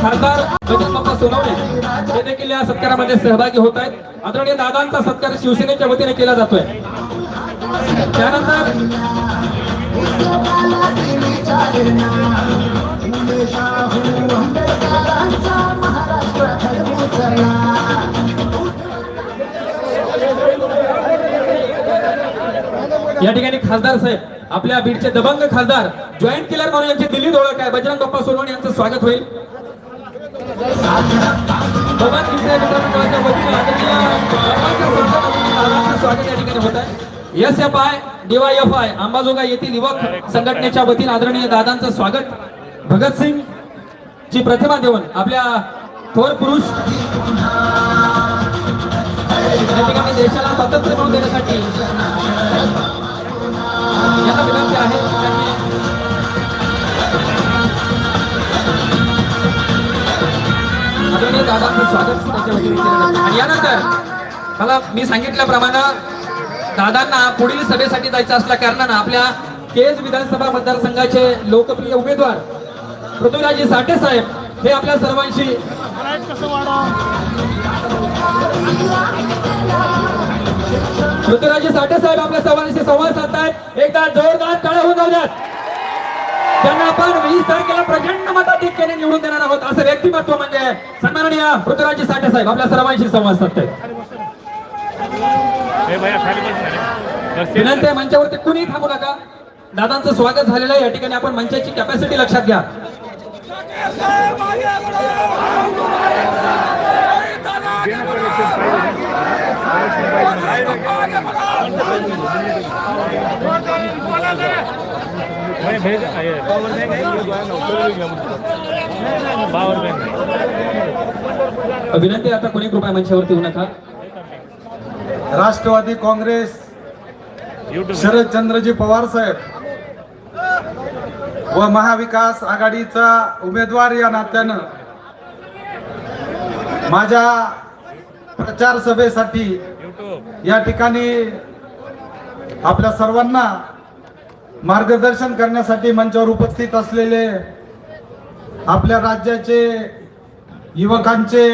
खासदार बजरंग सोनवणे हे देखील या सत्कारामध्ये सहभागी होत आहेत. आदरणीय दादांचा सत्कार शिवसेनेच्या वतीने केला जातोय. त्यानंतर या ठिकाणी खासदार साहेब आपल्या बीडचे दबंग खासदार जॉईंट किलर म्हणून यांची दिल्लीत ओळख आहे. बजरंग बाप्पा सोनवणे यांचं स्वागत होईल. भगवान कृष्ण वतीने आदरणीय स्वागत या ठिकाणी होत आहे S F I D Y F I अंबाजोगा येथील युवक संघटनेच्या वतीने आदरणीय दादांचं स्वागत. भगतसिंग ची प्रतिमा देऊन आपल्या थोर पुरुष या ठिकाणी देशाला स्वातंत्र्य मिळवून देण्यासाठी यांना विनंती आहे. त्यांनी आदरणीय दादांचं स्वागत केलं जातं. आणि यानंतर मला मी सांगितल्याप्रमाणे दादांना पुढील सभेसाठी जायचं असल्या कारणानं आपल्या केज विधानसभा मतदारसंघाचे लोकप्रिय उमेदवार पृथ्वीराजी साठे साहेब हे आपल्या सर्वांशी पृथ्वीराजी साठे साहेब आपल्या सर्वांशी संवाद साधतायत एकदा जोरदार टाळ्या होऊन जाऊयात त्यांना आपण वीस तारखेला प्रचंड मताधिक्याने निवडून देणार आहोत. असं व्यक्तिमत्व म्हणजे सन्माननीय पृथ्वीराजी साठे साहेब आपल्या सर्वांशी संवाद रे. विनंती आहे मंचावरती कुणी थांबू नका. दादांचं स्वागत झालेलं आहे. या ठिकाणी आपण मंचाची कॅपॅसिटी लक्षात घ्या. मैं भेज पावर बैंक है? है पावर बैंक विनंती आहे आता कोणी कृपया मंचावरती येऊ नका? राष्ट्रवादी काँग्रेस शरदचंद्रजी पवार साहेब व महाविकास आघाडीचा उमेदवार या नात्यानं माझ्या प्रचार सभेसाठी या ठिकाणी आपल्या सर्वांना मार्गदर्शन करण्यासाठी मंचावर उपस्थित असलेले आपल्या राज्याचे युवकांचे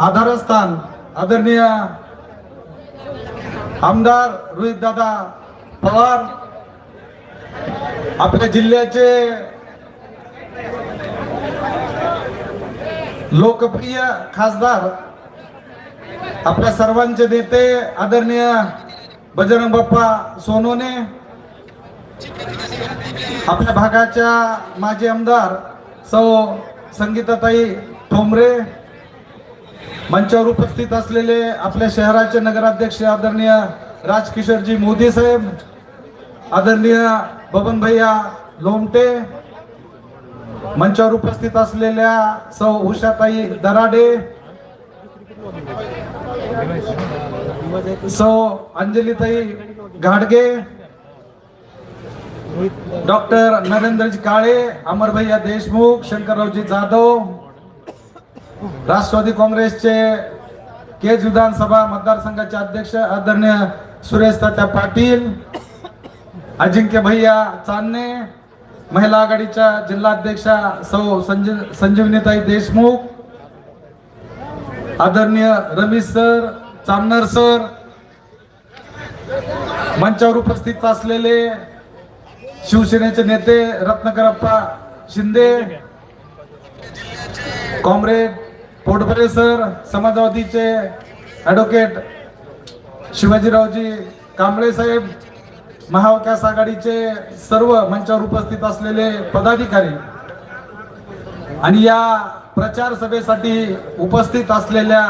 आधारस्थान आदरणीय आमदार रोहितदादा पवार आपल्या जिल्ह्याचे लोकप्रिय खासदार आपल्या सर्वांचे नेते आदरणीय बजरंग बाप्पा सोनोने आपल्या भागाच्या माजी आमदार सौ संगीताताई ठोंबरे मंचावर उपस्थित असलेले आपल्या शहराचे नगराध्यक्ष आदरणीय राजकिशोरजी मोदी साहेब आदरणीय बबन भैया लोमटे मंचावर उपस्थित असलेल्या सौ उषाताई दराडे सौ अंजलीताई घाडगे डॉक्टर नरेंद्रजी काळे अमरभैया देशमुख शंकररावजी जाधव राष्ट्रवादी काँग्रेसचे केज विधानसभा मतदारसंघाचे अध्यक्ष आदरणीय सुरेश तात्या पाटील अजिंक्य भैया चांदणे महिला आघाडीच्या जिल्हाध्यक्षा सौ संजीव संजीवनीताई देशमुख आदरणीय रमेश सर चामनर सर मंचावर उपस्थित असलेले शिवसेनेचे नेते रत्नकरप्पा शिंदे कॉम्रेड पोटभरे सर समाजवादीचे ॲडव्होकेट शिवाजीरावजी कांबळे साहेब महाविकास आघाडीचे सर्व मंचावर उपस्थित असलेले पदाधिकारी आणि या प्रचार सभेसाठी उपस्थित असलेल्या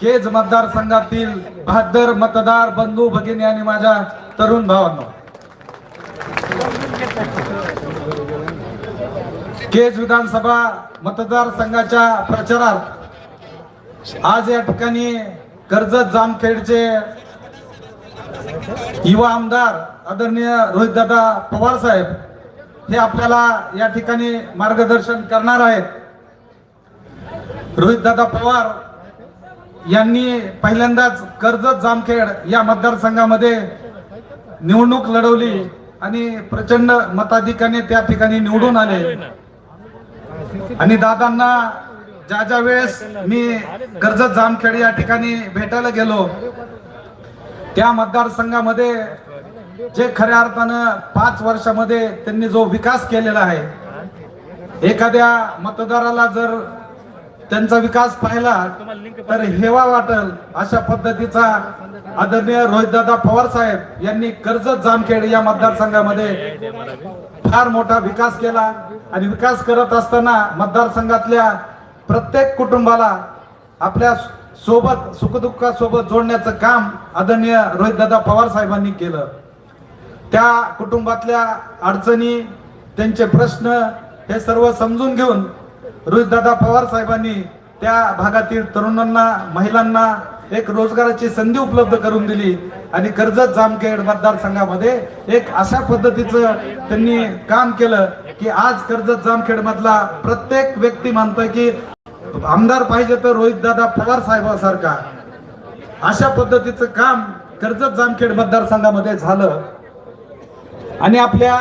केज मतदारसंघातील बहादर मतदार बंधू भगिनी आणि माझ्या तरुण भावांना केज विधानसभा मतदारसंघाच्या प्रचारात आज या ठिकाणी कर्जत जामखेडचे युवा आमदार आदरणीय रोहितदादा पवार साहेब हे आपल्याला या ठिकाणी मार्गदर्शन करणार आहेत. रोहितदादा पवार यांनी पहिल्यांदाच कर्जत जामखेड या मतदारसंघामध्ये निवडणूक लढवली आणि प्रचंड मताधिकाने त्या ठिकाणी निवडून आले. आणि दादांना ज्या ज्या वेळेस मी कर्जत जामखेड या ठिकाणी भेटायला गेलो त्या मतदारसंघामध्ये जे खऱ्या अर्थानं पाच वर्षामध्ये त्यांनी जो विकास केलेला आहे एखाद्या मतदाराला जर त्यांचा विकास पाहिला तर हेवा वाटल अशा पद्धतीचा आदरणीय रोहितदादा पवार साहेब यांनी कर्जत जामखेड या मतदारसंघामध्ये फार मोठा विकास केला. आणि विकास करत असताना मतदारसंघातल्या प्रत्येक कुटुंबाला आपल्यासोबत सुखदुःखासोबत जोडण्याचं काम आदरणीय रोहितदादा पवार साहेबांनी केलं. त्या कुटुंबातल्या अडचणी त्यांचे प्रश्न हे सर्व समजून घेऊन रोहितदादा पवार साहेबांनी त्या भागातील तरुणांना महिलांना एक रोजगाराची संधी उपलब्ध करून दिली आणि कर्जत जामखेड मतदारसंघामध्ये एक अशा पद्धतीचं त्यांनी काम केलं. की आज कर्जत जामखेड मधला प्रत्येक व्यक्ती म्हणतोय की आमदार पाहिजे तर रोहितदादा पवार साहेबांसारखा. अशा पद्धतीचं काम कर्जत जामखेड मतदारसंघामध्ये झालं. आणि आपल्या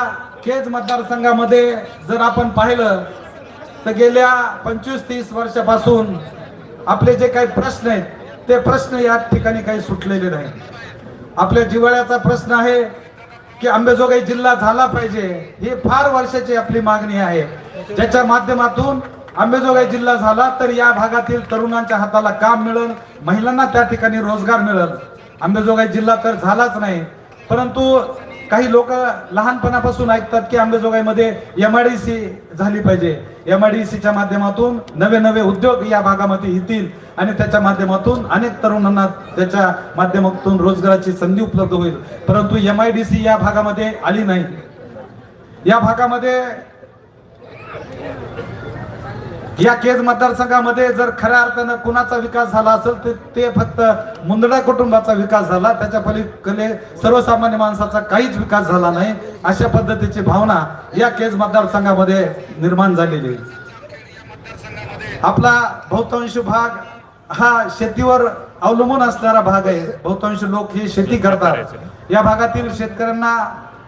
केज मतदारसंघामध्ये जर आपण पाहिलं तर गेल्या पंचवीस तीस वर्षापासून आपले जे काही प्रश्न आहेत ते प्रश्न या ठिकाणी काही सुटलेले नाही आपल्या जिव्हाळ्याचा प्रश्न आहे की अंबेजोगाई जिल्हा झाला पाहिजे ही फार वर्षाची आपली मागणी आहे. ज्याच्या माध्यमातून अंबेजोगाई जिल्हा झाला तर या भागातील तरुणांच्या हाताला काम मिळेल महिलांना त्या ठिकाणी रोजगार मिळेल. अंबेजोगाई जिल्हा तर झालाच नाही परंतु काही लोक लहानपणापासून ऐकतात की अंबेजोगाईमध्ये एमआयडीसी झाली पाहिजे. एमआयडीसीच्या माध्यमातून नवे नवे उद्योग या भागामध्ये येतील. आणि त्याच्या माध्यमातून अनेक तरुणांना त्याच्या माध्यमातून रोजगाराची संधी उपलब्ध होईल. परंतु एम आय डी सी या भागामध्ये आली नाही. या भागामध्ये या केज मतदारसंघामध्ये जर खऱ्या अर्थानं कुणाचा विकास झाला असेल तर ते फक्त मुंदडा कुटुंबाचा विकास झाला. त्याच्या पलीकडे सर्वसामान्य माणसाचा काहीच विकास झाला नाही. अशा पद्धतीची भावना या केज मतदारसंघामध्ये निर्माण झालेली आहे. आपला बहुतांश भाग हा शेतीवर अवलंबून असणारा भाग आहे. बहुतांश लोक ही शेती करतात. या भागातील शेतकऱ्यांना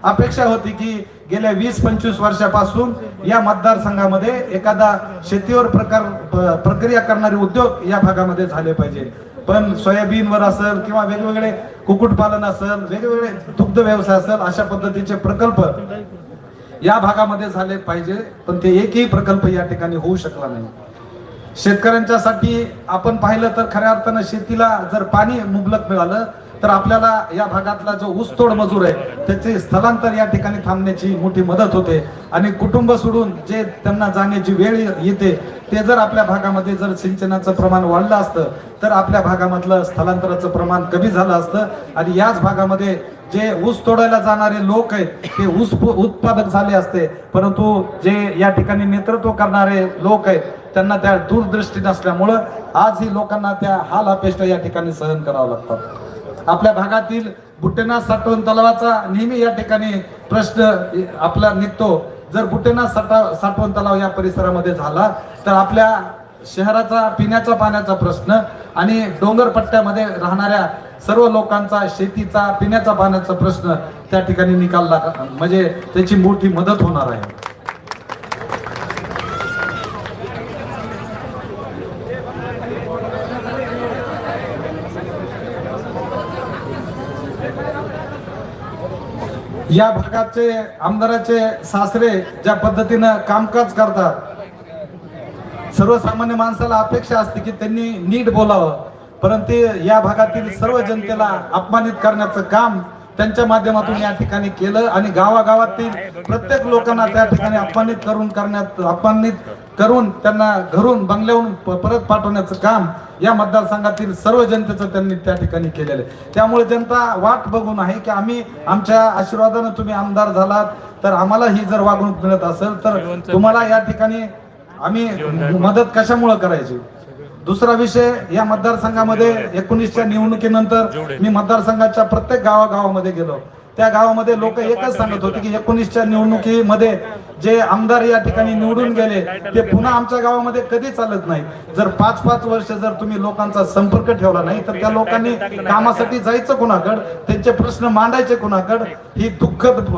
अपेक्षा होती की गेल्या वीस पंचवीस वर्षापासून या मतदारसंघामध्ये एखादा शेतीवर प्रकार प्रक्रिया करणारे उद्योग या भागामध्ये झाले पाहिजे. पण सोयाबीनवर असेल किंवा वेगवेगळे कुक्कुटपालन असेल वेगवेगळे दुग्ध व्यवसाय असेल अशा पद्धतीचे प्रकल्प या भागामध्ये झाले पाहिजे. पण ते एकही प्रकल्प या ठिकाणी होऊ शकला नाही. शेतकऱ्यांच्यासाठी आपण पाहिलं तर खऱ्या अर्थानं शेतीला जर पाणी मुबलक मिळालं तर आपल्याला या भागातला जो ऊसतोड मजूर आहे त्याचे स्थलांतर या ठिकाणी थांबण्याची मोठी मदत होते. आणि कुटुंब सोडून जे त्यांना जाण्याची वेळ येते ते जर आपल्या भागामध्ये जर सिंचनाचं प्रमाण वाढलं असतं तर आपल्या भागामधलं स्थलांतराचं प्रमाण कमी झालं असतं. आणि याच भागामध्ये जे ऊस तोडायला जाणारे लोक आहेत ते ऊस उत्पादक झाले असते. परंतु जे या ठिकाणी नेतृत्व करणारे लोक आहेत त्यांना त्या दूरदृष्टी नसल्यामुळं आजही लोकांना त्या हाल अपेष्ट या ठिकाणी सहन करावं लागतात आपल्या भागातील बुटेनाथ साठवण तलावाचा नेहमी या ठिकाणी प्रश्न आपला निघतो. जर बुटेनाथ साठा साठवण तलाव या परिसरामध्ये झाला तर आपल्या शहराचा पिण्याचा पाण्याचा प्रश्न आणि डोंगरपट्ट्यामध्ये राहणाऱ्या सर्व लोकांचा शेतीचा पिण्याचा पाण्याचा प्रश्न त्या ठिकाणी निकाल लाग- म्हणजे त्याची मोठी मदत होणार आहे. या भागाचे आमदाराचे सासरे ज्या पद्धतीनं कामकाज करतात सर्वसामान्य माणसाला अपेक्षा असते की त्यांनी नीट बोलावं. परंतु या भागातील सर्व जनतेला अपमानित करण्याचं काम त्यांच्या माध्यमातून या ठिकाणी केलं आणि गावागावातील प्रत्येक लोकांना त्या ठिकाणी अपमानित करून करण्यात अपमानित करून त्यांना घरून बंगल्याहून परत पाठवण्याचं काम या मतदारसंघातील सर्व जनतेचं त्यांनी त्या ठिकाणी केलेलं आहे. त्यामुळे जनता वाट बघून आहे की आम्ही आमच्या आशीर्वादानं तुम्ही आमदार झालात तर आम्हाला ही जर वागणूक मिळत असेल तर तुम्हाला या ठिकाणी आम्ही मदत कशामुळे करायची? दुसरा विषय या मतदारसंघामध्ये एकोणीसच्या निवडणुकीनंतर मी मतदारसंघाच्या प्रत्येक गावागावामध्ये गेलो. त्या गावामध्ये लोक एकच सांगत होते की एकोणीसच्या निवडणुकीमध्ये जे आमदार या ठिकाणी निवडून गेले ते पुन्हा आमच्या गावामध्ये कधी चालत नाही. जर पाच पाच वर्ष जर तुम्ही लोकांचा संपर्क ठेवला नाही तर त्या लोकांनी कामासाठी जायचं कुणाकड? त्यांचे प्रश्न मांडायचे कुणाकड? ही दुःखद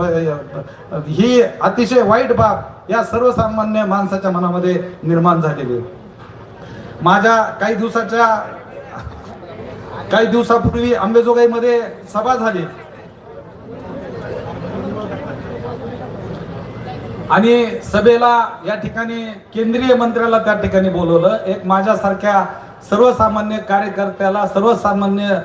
अ, ही अतिशय वाईट बाब या सर्वसामान्य माणसाच्या मनामध्ये निर्माण झालेली आहे. माझ्या काही दिवसाच्या काही दिवसापूर्वी अंबेजोगाईमध्ये सभा झाली. आणि सभेला या ठिकाणी केंद्रीय मंत्र्याला त्या ठिकाणी बोलवलं. एक माझ्यासारख्या सर्वसामान्य कार्यकर्त्याला सर्वसामान्य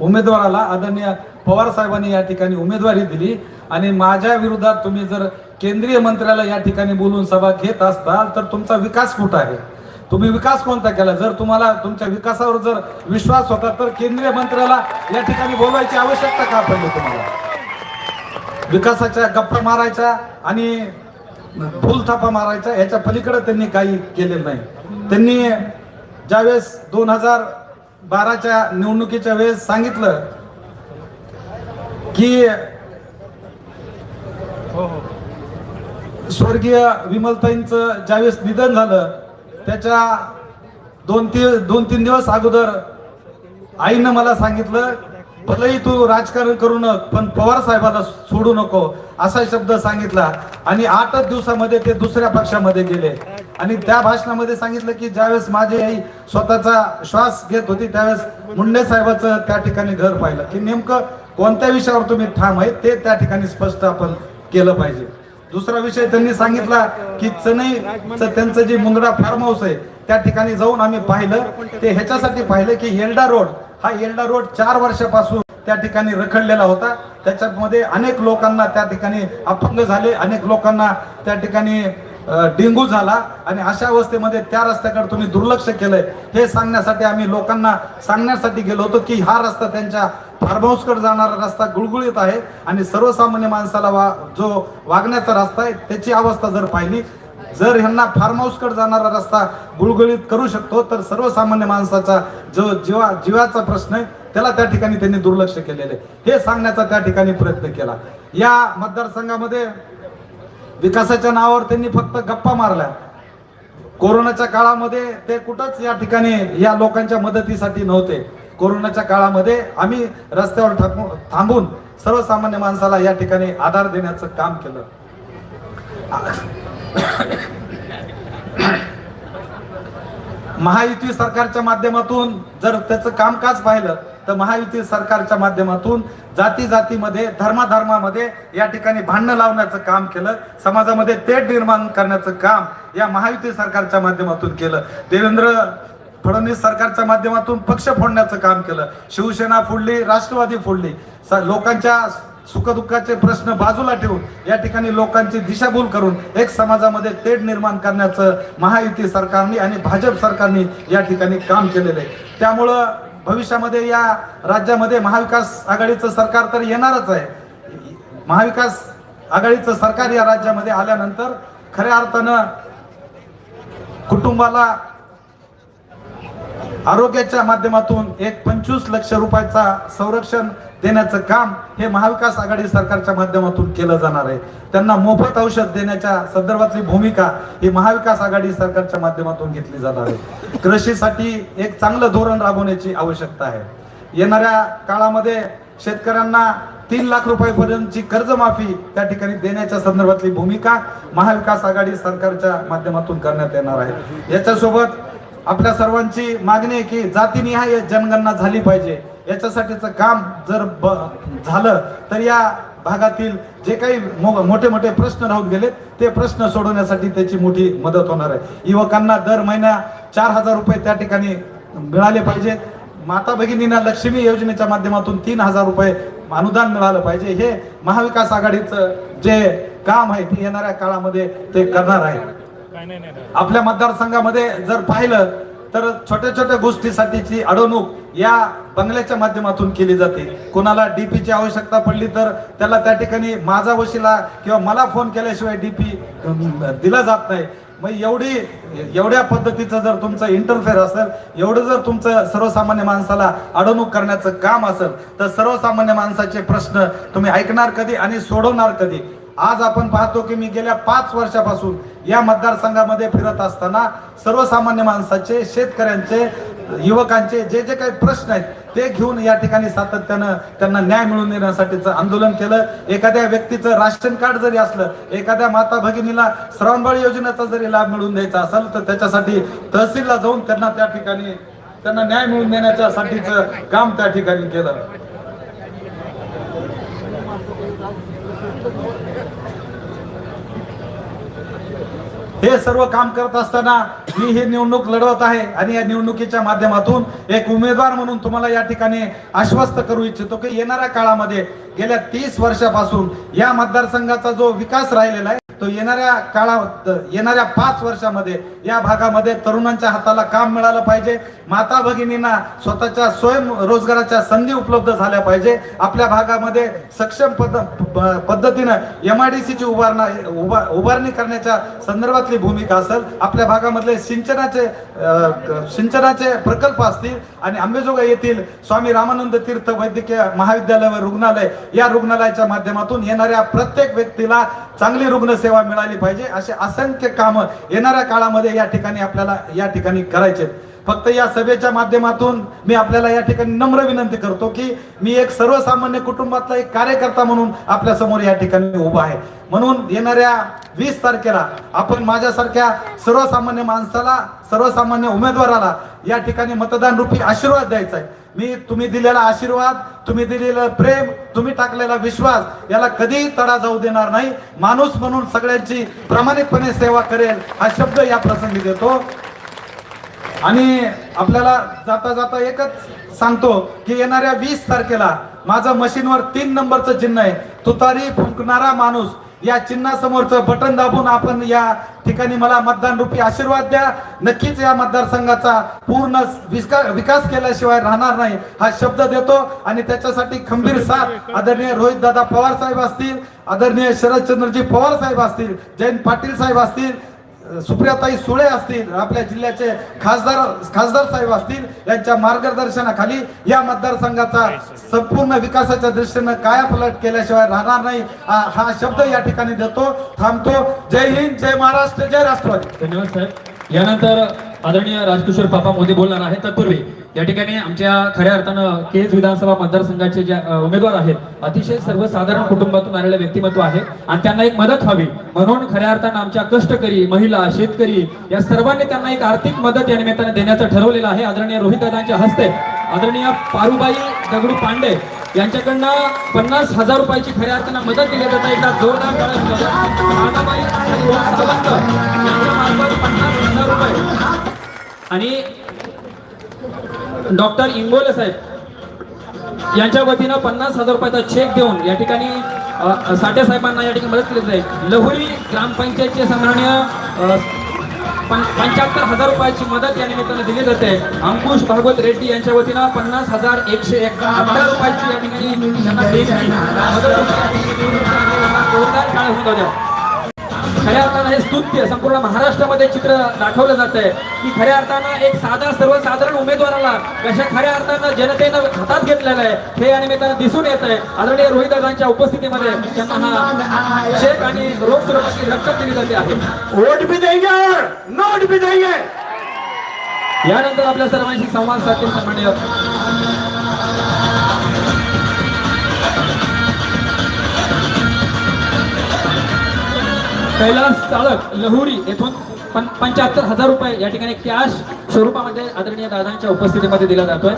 उमेदवाराला आदरणीय पवार साहेबांनी या ठिकाणी उमेदवारी दिली. आणि माझ्या विरोधात तुम्ही जर केंद्रीय मंत्र्याला या ठिकाणी बोलून सभा घेत असताल तर तुमचा विकास कुठं आहे? तुम्ही विकास कोणता केला? जर तुम्हाला तुमच्या विकासावर जर विश्वास होता तर केंद्रीय मंत्र्याला या ठिकाणी बोलवायची आवश्यकता का पडली तुम्हाला? विकासाच्या गप्पा मारायच्या आणि फुलथापा मारायच्या याच्या पलीकडे त्यांनी काही केलेलं नाही. त्यांनी ज्यावेळेस दोन हजार बाराच्या निवडणुकीच्या वेळेस सांगितलं की स्वर्गीय विमलताईंचं ज्यावेळेस निधन झालं त्याच्या दोन तीन दोन तीन दिवस अगोदर आईनं मला सांगितलं भलेही तू राजकारण करू नक पण पवार साहेबाला सोडू नको असा शब्द सांगितला. आणि आठच दिवसामध्ये ते दुसऱ्या पक्षामध्ये गेले. आणि त्या भाषणामध्ये सांगितलं की ज्यावेळेस माझी आई स्वतःचा श्वास घेत होती त्यावेळेस मुंडे साहेबाचं त्या ठिकाणी घर पाहिलं. की नेमकं कोणत्या विषयावर तुम्ही ठाम आहे ते त्या ठिकाणी स्पष्ट आपण केलं पाहिजे. दुसरा विषय त्यांनी सांगितला की चनई त्यांचं जे मुंगडा फार्म हाऊस आहे त्या ठिकाणी जाऊन आम्ही पाहिलं. ते ह्याच्यासाठी पाहिलं की येल्डा रोड हा येल्डा रोड चार वर्षापासून त्या ठिकाणी रखडलेला होता. त्याच्यामध्ये अनेक लोकांना त्या ठिकाणी अपंग झाले अनेक लोकांना त्या ठिकाणी डेंगू झाला आणि अशा अवस्थेमध्ये त्या रस्त्याकडे तुम्ही दुर्लक्ष केलंय हे सांगण्यासाठी आम्ही लोकांना सांगण्यासाठी गेलो होतो की हा रस्ता त्यांच्या फार्म हाऊसकडे जाणारा रस्ता गुळगुळीत आहे आणि सर्वसामान्य माणसाला वा जो वागण्याचा रस्ता आहे त्याची अवस्था जर पाहिली जर ह्यांना फार्म हाऊसकडे जाणारा रस्ता गुळगुळीत करू शकतो तर सर्वसामान्य माणसाचा जो जीवा जीवाचा प्रश्न आहे त्याला त्या ठिकाणी त्यांनी दुर्लक्ष केलेले आहे. हे सांगण्याचा त्या ठिकाणी प्रयत्न केला या मतदारसंघामध्ये विकासाच्या नावावर त्यांनी फक्त गप्पा मारल्या. कोरोनाच्या काळामध्ये ते कुठंच या ठिकाणी या लोकांच्या मदतीसाठी नव्हते. कोरोनाच्या काळामध्ये आम्ही रस्त्यावर थांबून सर्वसामान्य माणसाला या ठिकाणी आधार देण्याचं काम केलं. महायुती सरकारच्या माध्यमातून जर त्याचं कामकाज पाहिलं तर महायुती सरकारच्या माध्यमातून जाती जातीमध्ये धर्माधर्मामध्ये या ठिकाणी भांडणं लावण्याचं काम केलं. समाजामध्ये तेढ निर्माण करण्याचं काम या महायुती सरकारच्या माध्यमातून केलं. देवेंद्र फडणवीस सरकारच्या माध्यमातून पक्ष फोडण्याचं काम केलं. शिवसेना फोडली राष्ट्रवादी फोडली. स- लोकांच्या सुखदुःखाचे प्रश्न बाजूला ठेवून या ठिकाणी लोकांची दिशाभूल करून एक समाजामध्ये तेढ निर्माण करण्याचं महायुती सरकारने आणि भाजप सरकारने या ठिकाणी काम केलेलं आहे. त्यामुळं भविष्यामध्ये या राज्यामध्ये महाविकास आघाडीचं सरकार तर येणारच आहे. महाविकास आघाडीचं सरकार या राज्यामध्ये आल्यानंतर खऱ्या अर्थानं कुटुंबाला आरोग्याच्या माध्यमातून एक पंचवीस लक्ष रुपयाचा संरक्षण देण्याचं काम हे महाविकास आघाडी सरकारच्या माध्यमातून केलं जाणार आहे. त्यांना मोफत औषध देण्याच्या संदर्भातली भूमिका ही महाविकास आघाडी सरकारच्या माध्यमातून घेतली जाणार आहे. कृषीसाठी एक चांगलं धोरण राबवण्याची आवश्यकता आहे. येणाऱ्या काळामध्ये शेतकऱ्यांना तीन लाख रुपयापर्यंतची कर्जमाफी त्या ठिकाणी देण्याच्या संदर्भातली भूमिका महाविकास आघाडी सरकारच्या माध्यमातून करण्यात येणार आहे. याच्यासोबत आपल्या सर्वांची मागणी आहे की जातीनिहाय जनगणना झाली पाहिजे. याच्यासाठीचं काम जर ब- झालं तर या भागातील जे काही मो- मोठे मोठे प्रश्न राहून गेले ते प्रश्न सोडवण्यासाठी त्याची मोठी मदत होणार आहे. युवकांना दर महिना चार हजार रुपये त्या ठिकाणी मिळाले पाहिजे. माता भगिनींना लक्ष्मी योजनेच्या माध्यमातून तीन हजार रुपये अनुदान मिळालं पाहिजे. हे महाविकास आघाडीचं जे काम आहे ते येणाऱ्या काळामध्ये ते करणार आहे. आपल्या मतदारसंघामध्ये जर पाहिलं तर छोट्या छोट्या गोष्टीसाठीची अडवणूक या बंगल्याच्या माध्यमातून केली जाते. कोणाला डीपीची आवश्यकता पडली तर त्याला त्या ठिकाणी माझा वशिला किंवा मला फोन केल्याशिवाय डीपी दिला जात नाही. मग एवढी एवढ्या पद्धतीचं जर तुमचं इंटरफेअर असेल एवढं जर तुमचं सर्वसामान्य माणसाला अडवणूक करण्याचं काम असेल तर सर्वसामान्य माणसाचे प्रश्न तुम्ही ऐकणार कधी आणि सोडवणार कधी? आज आपण पाहतो की मी गेल्या पाच वर्षापासून या मतदारसंघामध्ये फिरत असताना सर्वसामान्य माणसाचे शेतकऱ्यांचे युवकांचे जे जे काही प्रश्न आहेत ते घेऊन या ठिकाणी सातत्यानं त्यांना न्याय मिळवून देण्यासाठीचं आंदोलन केलं. एखाद्या व्यक्तीचं राशन कार्ड जरी असलं एखाद्या माता भगिनीला श्रावणबाळ योजनेचा जरी लाभ मिळवून द्यायचा असेल तर त्याच्यासाठी तहसीलला जाऊन त्यांना त्या ठिकाणी त्यांना न्याय मिळवून देण्याच्या साठीचं काम त्या ठिकाणी केलं. हे सर्व काम करत असताना मी ही निवडणूक लढवत आहे आणि या निवडणुकीच्या माध्यमातून एक उमेदवार म्हणून तुम्हाला या ठिकाणी आश्वस्त करू इच्छितो की येणाऱ्या काळामध्ये गेल्या तीस वर्षापासून या मतदारसंघाचा जो विकास राहिलेला आहे तो येणाऱ्या काळात येणाऱ्या पाच वर्षामध्ये या भागामध्ये तरुणांच्या हाताला काम मिळालं पाहिजे. माता भगिनींना स्वतःच्या स्वयं रोजगाराच्या संधी उपलब्ध झाल्या पाहिजे. आपल्या भागामध्ये सक्षम पद पद्धतीनं एम आय डी सीची उभारणा उभा उभारणी करण्याच्या संदर्भातली भूमिका असेल. आपल्या भागामधले सिंचनाचे सिंचनाचे प्रकल्प असतील आणि अंबेजोगाई येथील स्वामी रामानंद तीर्थ वैद्यकीय महाविद्यालय व रुग्णालय या रुग्णालयाच्या माध्यमातून येणाऱ्या प्रत्येक व्यक्तीला चांगली रुग्ण सेवा मिळाली पाहिजे असे असंख्य कामं येणाऱ्या काळामध्ये या ठिकाणी आपल्याला या ठिकाणी करायचे. फक्त या सभेच्या माध्यमातून मी आपल्याला या ठिकाणी नम्र विनंती करतो की मी एक सर्वसामान्य कुटुंबातला एक कार्यकर्ता म्हणून आपल्यासमोर या ठिकाणी उभा आहे. म्हणून येणाऱ्या वीस तारखेला आपण माझ्यासारख्या सर्वसामान्य माणसाला सर्वसामान्य उमेदवाराला या ठिकाणी मतदान रूपी आशीर्वाद द्यायचा आहे. मी तुम्ही दिलेला आशीर्वाद तुम्ही दिलेलं प्रेम तुम्ही टाकलेला विश्वास याला कधीही तडा जाऊ देणार नाही. माणूस म्हणून सगळ्यांची प्रामाणिकपणे सेवा करेल हा शब्द या प्रसंगी देतो. आणि आपल्याला जाता जाता एकच सांगतो की येणाऱ्या वीस तारखेला माझं मशीनवर तीन नंबरचं चिन्ह आहे. तुतारी फुंकणारा माणूस या चिन्हासमोरचं बटन दाबून आपण या ठिकाणी मला मतदान रूपी आशीर्वाद द्या. नक्कीच या मतदारसंघाचा पूर्ण विकास केल्याशिवाय राहणार नाही हा शब्द देतो. आणि त्याच्यासाठी खंबीर साथ आदरणीय रोहित दादा पवार साहेब असतील आदरणीय शरदचंद्रजी पवार साहेब असतील जयंत पाटील साहेब असतील सुप्रियाताई सुळे असतील आपल्या जिल्ह्याचे खासदार खासदार साहेब असतील यांच्या मार्गदर्शनाखाली या मतदारसंघाचा संपूर्ण विकासाच्या दृष्टीनं कायापलट केल्याशिवाय राहणार नाही. हा शब्द या ठिकाणी देतो थांबतो. जय हिंद जय महाराष्ट्र जय राष्ट्रवादी. धन्यवाद साहेब. यानंतर आदरणीय राजकिशोर पापा मोदी बोलणार आहेत. तत्पूर्वी या ठिकाणी आमच्या खऱ्या अर्थानं केज विधानसभा मतदारसंघाचे जे उमेदवार आहेत अतिशय सर्वसाधारण कुटुंबातून आलेलं व्यक्तिमत्व आहे आणि त्यांना एक मदत हवी. म्हणून खऱ्या अर्थानं आमच्या कष्टकरी महिला शेतकरी या सर्वांनी त्यांना एक आर्थिक मदत या निमित्ताने देण्याचं ठरवलेलं आहे. आदरणीय रोहित दादांच्या हस्ते आदरणीय पारुबाई दगडू पांडे यांच्याकडनं पन्नास हजार रुपयाची खऱ्या अर्थानं मदत दिली जाते. एकदा जोरदार पन्नास हजार रुपये आणि डॉक्टर इंगोले साहेब यांच्या वतीनं पन्नास हजार रुपयाचा चेक देऊन या ठिकाणी साठे साहेबांना या ठिकाणी मदत केली जाईल. लहुरी ग्रामपंचायतचे सन्माननीय पं- पंच्याहत्तर हजार रुपयाची मदत या निमित्तानं दिली जाते. अंकुश भागवत रेड्डी यांच्या वतीनं पन्नास हजार एकशे एकाहत्तर रुपयाची या ठिकाणी त्यांना देत आहे. मदत होती या जोरदार टाळ्या होऊन द्या. खऱ्या अर्थानं हे स्तुत्य संपूर्ण महाराष्ट्रामध्ये चित्र दाखवलं जात आहे. की खऱ्या अर्थानं एक साधा सर्वसाधारण उमेदवाराला कशा खऱ्या अर्थानं जनतेनं हातात घेतलेलं आहे हे या निमित्तानं दिसून येत आहे. आदरणीय रोहितदादांच्या उपस्थितीमध्ये त्यांना हा चेक आणि रोख स्वरूपाची रक्कम दिली जाते आहे. वोट भी देंगे नोट भी देंगे यानंतर आपल्या सर्वांशी संवाद साधतील सन्माननीय कैलास चाळक लहुरी येथून पण पंच्याहत्तर हजार रुपये या ठिकाणी कॅश स्वरूपामध्ये आदरणीय दादांच्या उपस्थितीमध्ये दिला जातोय.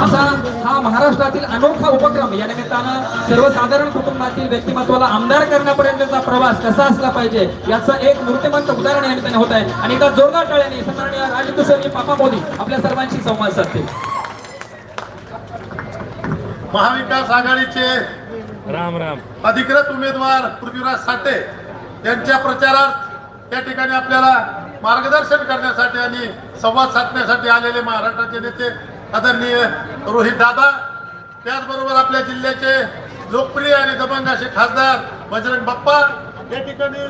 असा हा महाराष्ट्रातील अनोखा उपक्रम या निमित्तानं सर्वसाधारण कुटुंबातील व्यक्तिमत्वाला आमदार करण्यापर्यंतचा प्रवास कसा असला पाहिजे याचं एक मूर्तिमंत उदाहरण या निमित्ताने होत आहे. आणि एका जोरदार टाळ्याने सन्माननीय राजकिशोरजी पापा मोदी आपल्या सर्वांशी संवाद साधतील. महाविकास आघाडीचे राम राम. अधिकृत उमेदवार पृथ्वीराज साठे यांच्या प्रचारात त्या ठिकाणी आपल्याला मार्गदर्शन करण्यासाठी आणि संवाद साधण्यासाठी आलेले महाराष्ट्राचे नेते आदरणीय रोहित दादा त्याचबरोबर आपल्या जिल्ह्याचे लोकप्रिय आणि दबंग असे खासदार बजरंग बाप्पा या ठिकाणी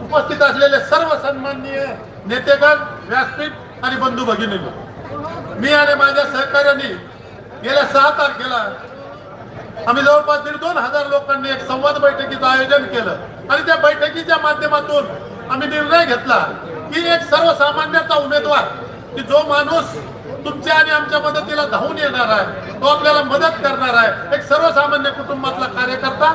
उपस्थित असलेले सर्व सन्माननीय नेतेगण व्यासपीठ आणि बंधू भगिनी मी आणि माझ्या सहकार्यांनी गेल्या सहा तारखेला आम्ही जवळपास दीड दोन हजार लोकांनी एक संवाद बैठकीचं आयोजन केलं. आणि त्या बैठकीच्या माध्यमातून आम्ही निर्णय घेतला की एक सर्वसामान्याचा उमेदवार की जो माणूस तुमच्या आणि आमच्या मदतीला धावून येणार आहे तो आपल्याला मदत करणार आहे एक सर्वसामान्य कुटुंबातला कार्यकर्ता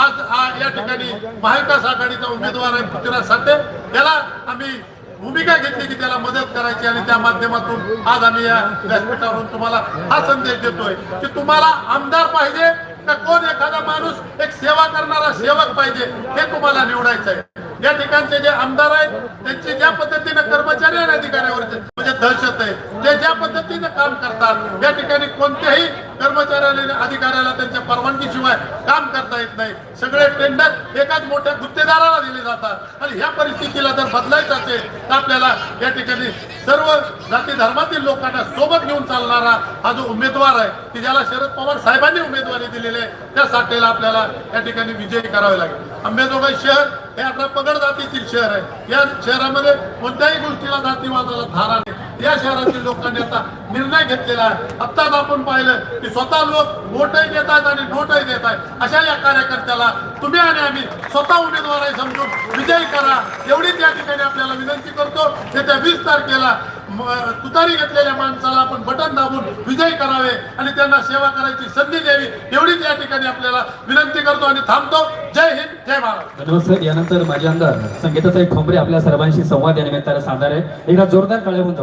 आज या ठिकाणी महाविकास आघाडीचा उमेदवार आहे पृथ्वीराज साठे. याला आम्ही भूमिका घेतली की त्याला मदत करायची आणि त्या माध्यमातून आज आम्ही या व्यासपीठावरून तुम्हाला हा संदेश देतोय की तुम्हाला आमदार पाहिजे का कोण एखादा माणूस एक सेवा करणारा सेवक पाहिजे हे तुम्हाला निवडायचं आहे या ठिकाणचे जे आमदार आहेत त्यांचे ज्या पद्धतीने कर्मचारी आणि अधिकाऱ्यावरचे म्हणजे दहशत आहे ते ज्या पद्धतीने काम करतात या ठिकाणी कोणत्याही कर्मचाऱ्याला अधिकाऱ्याला त्यांच्या परवानगीशिवाय काम करता येत नाही. सगळे टेंडर एकाच मोठ्या गुत्तेदाराला दिले जातात. आणि ह्या परिस्थितीला जर बदलायचं असेल तर आपल्याला या ठिकाणी सर्व जाती धर्मातील लोकांना सोबत घेऊन चालणारा हा जो उमेदवार आहे की ज्याला शरद पवार साहेबांनी उमेदवारी दिलेली आहे त्या साठेला आपल्याला या ठिकाणी विजयी करावे लागेल. अंबेजोगाई शहर हे आपल्या पगड जातीतील शहर आहे. या शहरामध्ये कोणत्याही गोष्टीला जातीवादाला धारा या शहरातील लोकांनी आता निर्णय घेतलेला आहे. आत्ताच आपण पाहिलं की स्वतः लोक वोटही देतात आणि नोटही देत आहेत. अशा या कार्यकर्त्याला तुम्ही आणि आम्ही स्वतः उमेदवार आहे समजून विजयी करा. एवढीच या ठिकाणी आपल्याला विनंती करतो. येत्या वीस तारखेला तुतारी घेतलेल्या माणसाला आपण बटन दाबून विजयी करावे आणि त्यांना सेवा करायची संधी द्यावी एवढीच या ठिकाणी आपल्याला विनंती करतो आणि थांबतो. जय हिंद जय महाराष्ट्र धन्यवाद सर. यानंतर माझे आमदार संगीताताई ठोंबरे आपल्या सर्वांशी संवाद या निमित्तानं साधणार आहे एकदा जोरदार काळे होऊन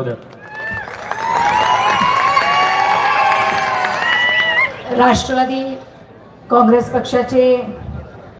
राष्ट्रवादी काँग्रेस पक्षाचे